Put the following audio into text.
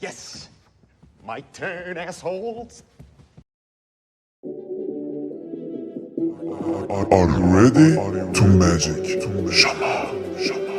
Yes, my turn, assholes. Are, are, you ready to magic? Shaman. Shaman.